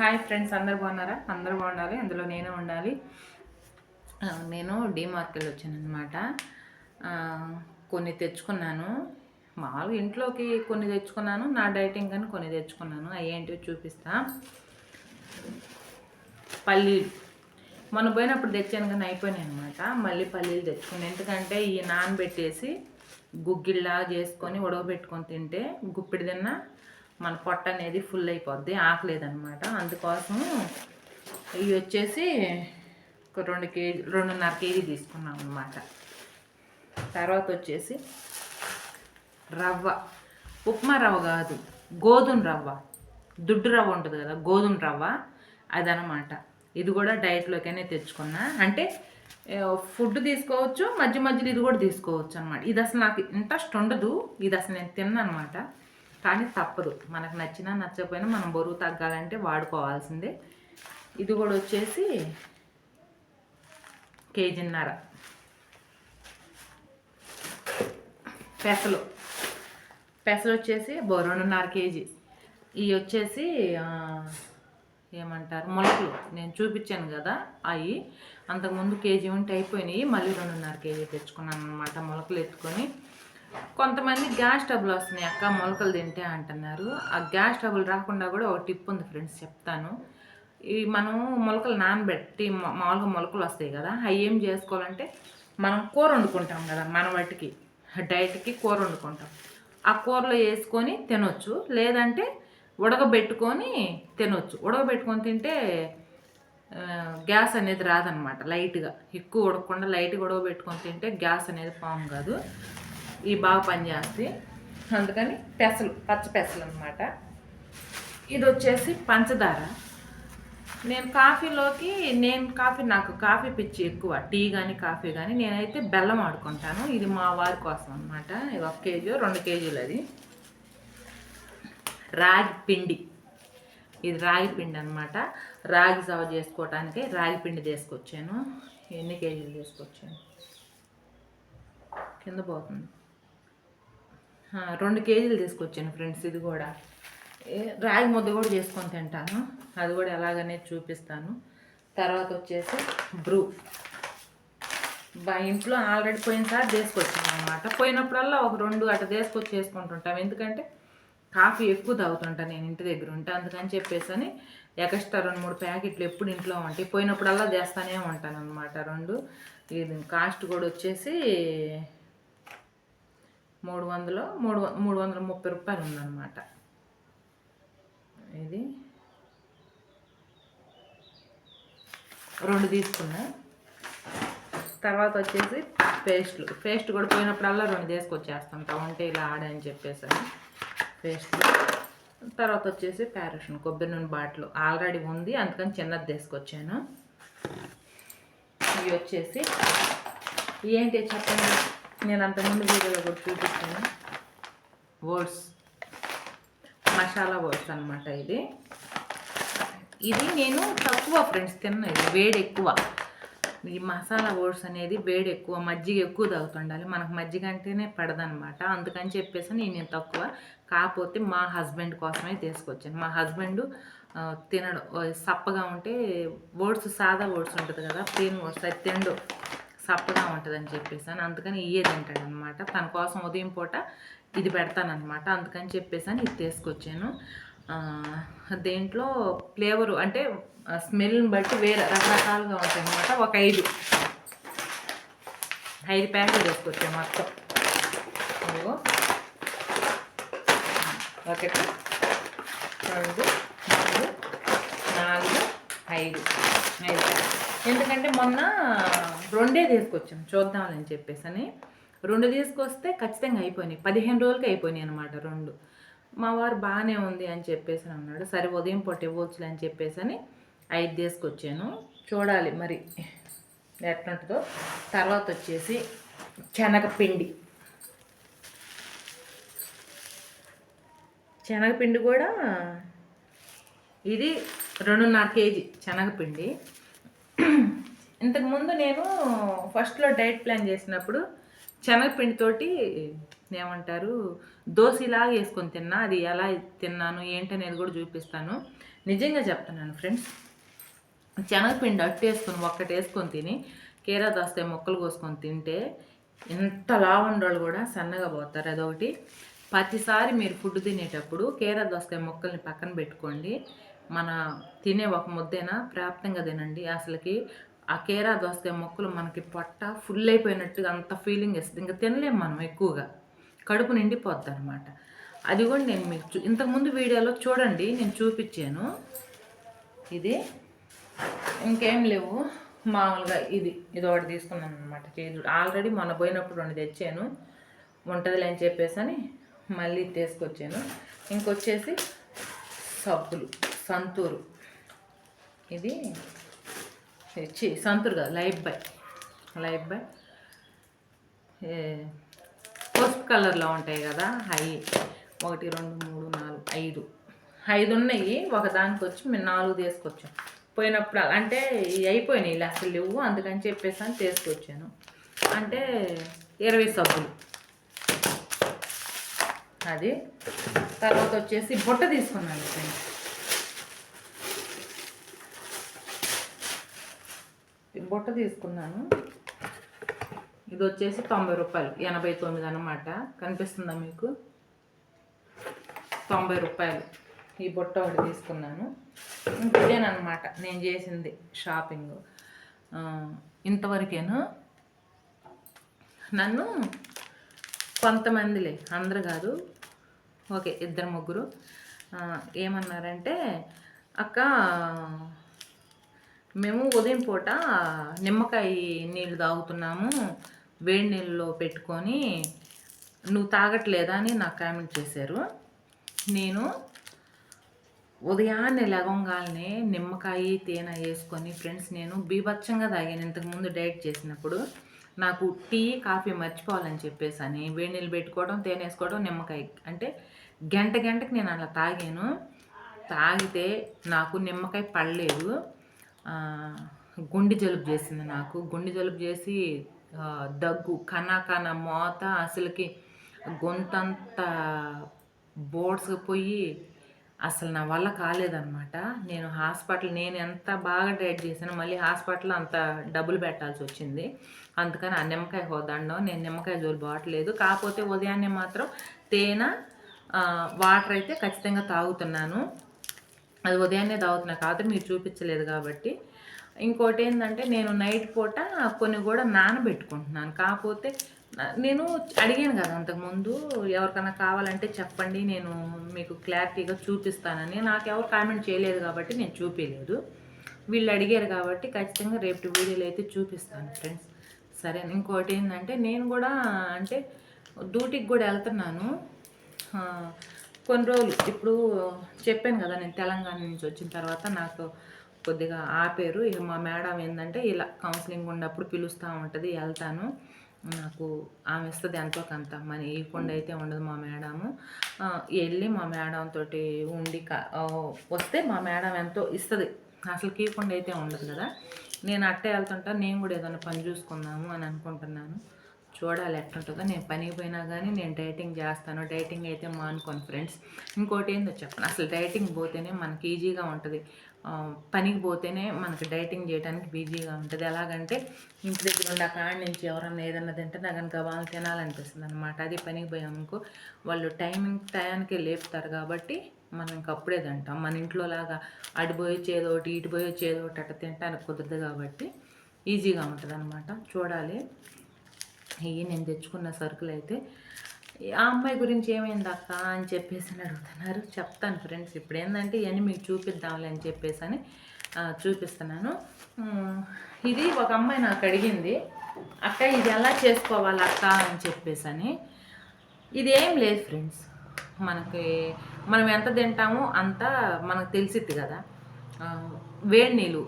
Hi friends అందరు బాగున్నారా? అందరు బాగుండాలి అందులో నేను ఉండాలి. నేను డీమార్కెట్ వచ్చాను అనమాట కొన్ని తెచ్చుకున్నాను. మామూలుగా ఇంట్లోకి కొన్ని తెచ్చుకున్నాను నా డైటింగ్ అని కొన్ని తెచ్చుకున్నాను. అవి చూపిస్తా. పల్లీలు. మొన్న పోయినప్పుడు తెచ్చాను కానీ అయిపోయినాయి అనమాట మళ్ళీ పల్లీలు తెచ్చుకున్నాను ఎందుకంటే ఈ నానబెట్టేసి గుగ్గిళ్ళలా చేసుకొని ఉడకబెట్టుకొని తింటే గుప్పిడి తిన్నా మన పొట్ట అనేది ఫుల్ అయిపోద్ది ఆకలేదన్నమాట. అందుకోసం ఇవి వచ్చేసి ఒక రెండు కేజీ రెండున్నర కేజీ తీసుకున్నాం అనమాట తర్వాత వచ్చేసి రవ్వ. ఉప్మా రవ్వ కాదు గోధుమ రవ్వ. దుడ్డు రవ్వ ఉంటుంది కదా గోధుమ రవ్వ. అదనమాట ఇది కూడా డైట్లోకైనా తెచ్చుకున్నా. అంటే ఫుడ్ తీసుకోవచ్చు మధ్య మధ్యలో ఇది కూడా తీసుకోవచ్చు అనమాట ఇది అసలు నాకు ఇంట్రెస్ట్ ఉండదు. ఇది అసలు నేను తిన్నాను అనమాట కానీ తప్పదు. మనకు నచ్చినా నచ్చకపోయినా మనం బరువు తగ్గాలంటే వాడుకోవాల్సిందే. ఇది కూడా వచ్చేసి కేజీన్నర. పెసలు. పెసలు వచ్చేసి బో రెండున్నర కేజీ. ఇవి వచ్చేసి ఏమంటారు? మొలకలు. నేను చూపించాను కదా అవి అంతకుముందు కేజీ ఉంటే అయిపోయినాయి. మళ్ళీ రెండున్నర కేజీ తెచ్చుకున్నాను అనమాట మొలకలు ఎత్తుకొని. కొంతమంది గ్యాస్ ట్రబుల్ వస్తున్నాయి అక్క మొలకలు తింటే అంటున్నారు. ఆ గ్యాస్ ట్రబుల్ రాకుండా కూడా ఒక టిప్ ఉంది ఫ్రెండ్స్ చెప్తాను. ఇవి మనం మొలకలు నానబెట్టి మామూలుగా మొలకలు వస్తాయి కదా అవి ఏం చేసుకోవాలంటే మనం కూర వండుకుంటాం కదా మన వాటికి డైట్కి కూర వండుకుంటాం. ఆ కూరలో వేసుకొని తినొచ్చు లేదంటే ఉడకబెట్టుకొని తినొచ్చు. ఉడకబెట్టుకొని తింటే గ్యాస్ అనేది రాదనమాట లైట్గా. ఎక్కువ ఉడకకుండా లైట్గా ఉడకబెట్టుకొని తింటే గ్యాస్ అనేది ఫామ్ కాదు. ఇవి బాగా పనిచేస్తాయి అందుకని పెసలు పచ్చ పెసలు అనమాట ఇది వచ్చేసి పంచదార. నేను కాఫీలోకి నేను కాఫీ నాకు కాఫీ పిచ్చి ఎక్కువ. టీ కానీ కాఫీ కానీ నేనైతే బెల్లం ఆడుకుంటాను ఇది మా వారి కోసం అనమాట ఇది ఒక కేజీ రెండు కేజీలు అది. రాగి పిండి. ఇది రాగి పిండి అనమాట రాగి సవ చేసుకోవటానికి రాగి పిండి తీసుకొచ్చాను. ఎన్ని కేజీలు తీసుకొచ్చాను? కింద పోతుంది. రెండు కేజీలు తీసుకొచ్చాను ఫ్రెండ్స్ ఇది కూడా. ఏ, రాగి ముద్ద కూడా చేసుకొని తింటాను. అది కూడా ఎలాగనే చూపిస్తాను. తర్వాత వచ్చేసి బ్రూ. మా ఇంట్లో ఆల్రెడీ పోయినసారి తీసుకొచ్చాను అనమాట పోయినప్పుడల్లా ఒక రెండు అట్లా తీసుకొచ్చి చేసుకుంటుంటాం. ఎందుకంటే కాఫీ ఎక్కువ తాగుతుంటాను నేను ఇంటి దగ్గర ఉంటే. అందుకని చెప్పేసి అని ఎక్స్ట్రా రెండు మూడు ప్యాకెట్లు ఎప్పుడు ఇంట్లో ఉంటాయి. పోయినప్పుడల్లా చేస్తానే ఉంటాను అనమాట రెండు. ఇది కాస్ట్ కూడా వచ్చేసి మూడు వందలు మూడు మూడు వందల ముప్పై రూపాయలు ఉందన్నమాట. ఇది రెండు తీసుకున్నా. తర్వాత వచ్చేసి పేస్ట్లు. పేస్ట్ కూడా పోయినప్పుడల్లా రెండు తీసుకొచ్చేస్తాం. ఉంటే ఇలా ఆడని అని అని. పేస్ట్లు తర్వాత వచ్చేసి ప్యారషన్ కొబ్బరి నూనె బాటిల్ ఆల్రెడీ ఉంది. అందుకని చిన్నది తీసుకొచ్చాను. ఇవి వచ్చేసి ఏంటి చెప్పండి? నేను అంతకుముందు వీడియోలో కూడా చూపిస్తాను వర్డ్స్ మసాలా వర్డ్స్ అనమాట ఇది. ఇది నేను తక్కువ ఫ్రెండ్స్ తిన్నది వేడి ఎక్కువ. ఈ మసాలా ఓట్స్ అనేది వేడి ఎక్కువ మజ్జిగ ఎక్కువ తాగుతుండాలి. మనకు మజ్జిగ అంటేనే పడదనమాట అందుకని చెప్పేసి నేను తక్కువ. కాకపోతే మా హస్బెండ్ కోసమే తీసుకొచ్చాను. మా హస్బెండ్ తినడు. సప్పగా ఉంటే ఓట్స్ సాదా ఓట్స్ ఉంటుంది కదా ప్లేన్ ఓట్స్ అది తినడు. సప్పగా ఉంటుందని చెప్పేసి అని అందుకని ఇయ్యే తింటాడు అనమాట తన కోసం ఉదయం పూట ఇది పెడతానమాట అందుకని చెప్పేసి అని ఇది తీసుకొచ్చాను. దేంట్లో ఫ్లేవరు అంటే స్మెల్ని బట్టి వేరే రకరకాలుగా ఉంటాయి అనమాట ఒక ఐదు. ఐదు ప్యాకెట్ వేసుకొచ్చాను మొత్తం. ఒకటి రెండు మూడు నాలుగు ఐదు. ఎందుకంటే మొన్న రెండే తీసుకొచ్చాం చూద్దామని చెప్పేసి అని రెండు తీసుకొస్తే ఖచ్చితంగా అయిపోయినాయి. పదిహేను రోజులకి అయిపోయినాయి అనమాట రెండు. మా వారు బాగానే ఉంది అని చెప్పేసి అని అన్నాడు. సరే ఉదయం పొట్ట ఇవ్వచ్చులే అని చెప్పేసి అని ఐదు తీసుకొచ్చాను. చూడాలి మరి ఎట్లుంటుందో. తర్వాత వచ్చేసి శనగపిండి. శనగపిండి కూడా ఇది రెండున్నర కేజీ శనగపిండి. ఇంతకుముందు నేను ఫస్ట్లో డైట్ ప్లాన్ చేసినప్పుడు శనగపిండితోటి ఏమంటారు దోశలాగా వేసుకొని తిన్నా అది ఎలా తిన్నాను ఏంటనేది కూడా చూపిస్తాను. నిజంగా చెప్తున్నాను ఫ్రెండ్స్ శనగపిండి అట్టు వేసుకొని ఒక్కటి వేసుకొని తిని కీరా దోసకాయ ముక్కలు కోసుకొని తింటే ఎంత లావుండోళ్ళు కూడా సన్నగా పోతారు. అదొకటి. ప్రతిసారి మీరు ఫుడ్ తినేటప్పుడు కీరా దోసకాయ ముక్కల్ని పక్కన పెట్టుకోండి. మన తినే ఒక ముద్దైనా ప్రాప్తంగా తినండి. అసలుకి ఆ కేరా దోసకాయ మొక్కలు మనకి పొట్ట ఫుల్ అయిపోయినట్టుగా అంత ఫీలింగ్ ఇస్తుంది ఇంకా తినలేము మనం ఎక్కువగా. కడుపు నిండిపోద్ది అనమాట అది కూడా నేను మీకు చూ ఇంతకుముందు వీడియోలో చూడండి నేను చూపించాను. ఇది ఇంకేం లేవు. మామూలుగా ఇది ఇది ఒకటి తీసుకున్నాను అనమాట చేదు ఆల్రెడీ మొన్న పోయినప్పుడు రెండు తెచ్చాను. ఉంటుందిలే అని చెప్పేసి అని మళ్ళీ తీసుకొచ్చాను. ఇంకొచ్చేసి సబ్బులు సంతూరు. ఇది చి సంతూర్ కాదు లైఫ్ బై. Life by. పసుపు కలర్లో ఉంటాయి కదా అవి ఒకటి రెండు మూడు నాలుగు ఐదు. ఐదు ఉన్నాయి ఒక దానికి వచ్చి మేము నాలుగు తీసుకొచ్చాం. పోయినప్పుడు అంటే అయిపోయినాయి ఇలా అసలు లేవు అందుకని చెప్పేసి అని తీసుకొచ్చాను. అంటే ఇరవై సబ్బులు. అది. తర్వాత వచ్చేసి బుట్ట తీసుకున్నాను ఫ్రెండ్స్. బుట్ట తీసుకున్నాను. ఇది వచ్చేసి తొంభై రూపాయలు ఎనభై తొమ్మిది అనమాట కనిపిస్తుందా మీకు? తొంభై రూపాయలు ఈ బుట్ట ఒకటి తీసుకున్నాను. ఇదేనమాట నేను చేసింది షాపింగ్. ఇంతవరకేను? నన్ను కొంతమందిలే అందరు కాదు. ఓకే ఇద్దరు ముగ్గురు. ఏమన్నారంటే అక్క మేము ఉదయం పూట నిమ్మకాయ నీళ్ళు తాగుతున్నాము. వేడి నీళ్ళలో పెట్టుకొని నువ్వు తాగట్లేదా అని నాకు కామెంట్ చేశారు. నేను ఉదయాన్నే లెగంగానే నిమ్మకాయ తేనె వేసుకొని ఫ్రెండ్స్ నేను బీభత్సంగా తాగాను. ఇంతకుముందు డైట్ చేసినప్పుడు నాకు టీ కాఫీ మర్చిపోవాలని చెప్పేసి అని వేడి నీళ్ళు పెట్టుకోవడం తేనె వేసుకోవడం నిమ్మకాయ అంటే గంట గంటకి నేను అలా తాగాను. తాగితే నాకు నిమ్మకాయ పడలేదు. గుండె జలుబు చేసింది నాకు. గుండె జలుబు చేసి దగ్గు కన కన మోత అసలుకి గొంతంతా బోర్డ్స్ పోయి అసలు నా వల్ల కాలేదన్నమాట. నేను హాస్పిటల్ నేను ఎంత బాగా డైట్ చేసినా మళ్ళీ హాస్పిటల్ అంత డబ్బులు పెట్టాల్సి వచ్చింది. అందుకని ఆ నిమ్మకాయ హోదండం నేను నిమ్మకాయ జోలు బాగట్లేదు కాకపోతే ఉదయాన్నే మాత్రం తేనె వాటర్ అయితే ఖచ్చితంగా తాగుతున్నాను. అది ఉదయాన్నే తాగుతున్నా కాదు మీరు చూపించలేదు కాబట్టి. ఇంకోటి ఏంటంటే నేను నైట్ పూట కొన్ని కూడా నానబెట్టుకుంటున్నాను కాకపోతే నేను అడిగాను కదా అంతకుముందు ఎవరికైనా కావాలంటే చెప్పండి నేను మీకు క్లారిటీగా చూపిస్తానని. నాకు ఎవరు కామెంట్ చేయలేదు కాబట్టి నేను చూపించలేదు వీళ్ళు అడిగారు కాబట్టి ఖచ్చితంగా రేపు వీడియోలు అయితే చూపిస్తాను ఫ్రెండ్స్. సరే ఇంకోటి ఏంటంటే నేను కూడా అంటే డ్యూటీకి కూడా వెళ్తున్నాను. కొన్ని రోజులు. ఇప్పుడు చెప్పాను కదా నేను తెలంగాణ నుంచి వచ్చిన తర్వాత నాకు కొద్దిగా ఆపేరు. ఇక మా మేడం ఏంటంటే ఇలా కౌన్సిలింగ్ ఉన్నప్పుడు పిలుస్తూ ఉంటుంది వెళ్తాను. నాకు ఆమె ఇస్తుంది ఎంతో కొంత మనీ. ఇవ్వకుండా అయితే ఉండదు మా మేడము. వెళ్ళి మా మేడం తోటి ఉండి వస్తే మా మేడం ఎంతో ఇస్తుంది. అసలు కీయకుండా అయితే ఉండదు కదా. నేను అట్టే వెళ్తుంటా నేను కూడా ఏదైనా పని చూసుకుందాము అని అనుకుంటున్నాను. చూడాలి ఎట్లుంటుందో. నేను పనికి పోయినా కానీ నేను డైటింగ్ చేస్తాను. డైటింగ్ అయితే మానుకోను ఫ్రెండ్స్. ఇంకోటి ఏందో చెప్పను? అసలు డైటింగ్ పోతేనే మనకి ఈజీగా ఉంటుంది. పనికి పోతేనే మనకి డైటింగ్ చేయడానికి బిజీగా ఉంటుంది. ఎలాగంటే ఇంటి దగ్గర ఉన్న కాడ నుంచి ఎవరన్నా ఏదన్నా తింటే నాకు కనుక వాళ్ళు తినాలనిపిస్తుంది అనమాట అది పనికి పోయామనుకో వాళ్ళు టైమింగ్ టయానికి లేపుతారు కాబట్టి మనం ఇంక అప్పుడే తింటాం. మన ఇంట్లో లాగా అటు పోయి చేదోటి ఇటు పోయొచ్చేదో చేదోటి అట్ట తినడానికి కుదరదు కాబట్టి ఈజీగా ఉంటుంది అనమాట చూడాలి. ఇవి నేను తెచ్చుకున్న సరుకులు అయితే ఆ అమ్మాయి గురించి ఏమైంది అక్క? అని చెప్పేసి అని అడుగుతున్నారు. చెప్తాను ఫ్రెండ్స్ ఇప్పుడు ఏంటంటే ఇవన్నీ మీకు చూపిద్దాంలే అని చెప్పేసి అని చూపిస్తున్నాను. ఇది ఒక అమ్మాయి నాకు అడిగింది అక్క ఇది ఎలా చేసుకోవాలి అక్క? అని చెప్పేసి అని. ఇది ఏం లేదు ఫ్రెండ్స్ మనకి మనం ఎంత తింటామో అంత మనకు తెలిసిద్ది కదా. వేడి నీళ్ళు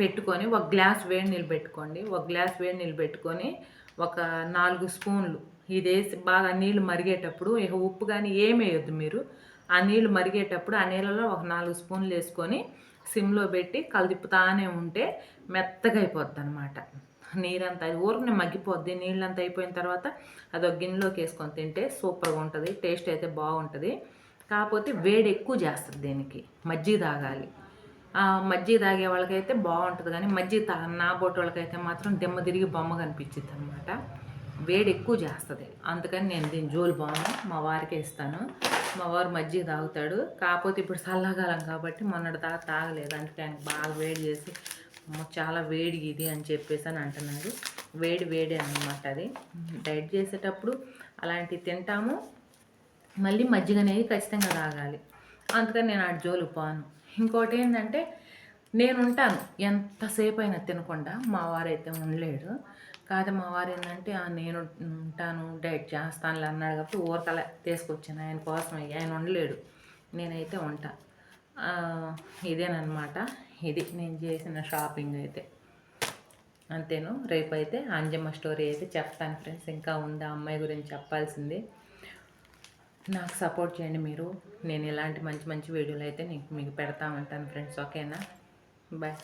పెట్టుకొని ఒక గ్లాస్ వేడి నీళ్ళు పెట్టుకోండి ఒక గ్లాస్ వేడి నీళ్ళు పెట్టుకొని ఒక నాలుగు స్పూన్లు. ఇది వేసి బాగా నీళ్ళు మరిగేటప్పుడు ఇక ఉప్పు కానీ ఏమి వేయొద్దు మీరు. ఆ నీళ్ళు మరిగేటప్పుడు ఆ నీళ్ళలో ఒక నాలుగు స్పూన్లు వేసుకొని సిమ్లో పెట్టి కలుదిప్పుతానే ఉంటే మెత్తగా అయిపోద్ది అనమాట నీరంతా అది మగ్గిపోద్ది. నీళ్ళంతా అయిపోయిన తర్వాత అది ఒక గిన్నెలోకి వేసుకొని తింటే సూపర్గా ఉంటుంది. టేస్ట్ అయితే బాగుంటుంది. కాకపోతే వేడి ఎక్కువ చేస్తుంది దీనికి. మజ్జిగ తాగాలి. మజ్జిగ తాగే వాళ్ళకైతే బాగుంటుంది కానీ మజ్జిగ తా నా బోటి వాళ్ళకైతే మాత్రం దిమ్మ తిరిగి బొమ్మ కనిపించింది అనమాట వేడి ఎక్కువ చేస్తుంది. అందుకని నేను దీని జోలు బాగుంది మా వారికే ఇస్తాను. మా వారు మజ్జిగ తాగుతాడు. కాకపోతే ఇప్పుడు చల్లగాలం కాబట్టి మొన్నటి దాకా తాగలేదు. అందుకే ఆయనకు బాగా వేడి చేసి చాలా వేడి ఇది అని చెప్పేసి అని అంటున్నాడు. వేడి వేడి అనమాట అది. డైట్ చేసేటప్పుడు అలాంటివి తింటాము. మళ్ళీ మజ్జిగ అనేది ఖచ్చితంగా తాగాలి. అందుకని నేను ఆ జోలు పోను ఇంకోటి ఏంటంటే నేను ఉంటాను ఎంతసేపు అయినా తినకుండా మా వారైతే ఉండలేడు. కాదు మా వారు ఏంటంటే నేను ఉంటాను డైట్ చేస్తానులే అన్నాడు కాబట్టి ఊరకలా తీసుకొచ్చాను. ఆయన కోసం ఆయన ఉండలేడు. నేనైతే ఉంటా. ఇదేనమాట ఇది నేను చేసిన షాపింగ్ అయితే. అంతేను. రేపు అయితే అంజమ్మ స్టోరీ అయితే చెప్తాను ఫ్రెండ్స్. ఇంకా ఉంది? ఆ అమ్మాయి గురించి చెప్పాల్సింది. నాకు సపోర్ట్ చేయండి మీరు. నేను ఇలాంటి మంచి మంచి వీడియోలు అయితే నేను మీకు పెడతా ఉంటాను ఫ్రెండ్స్ ఓకేనా? బాయ్.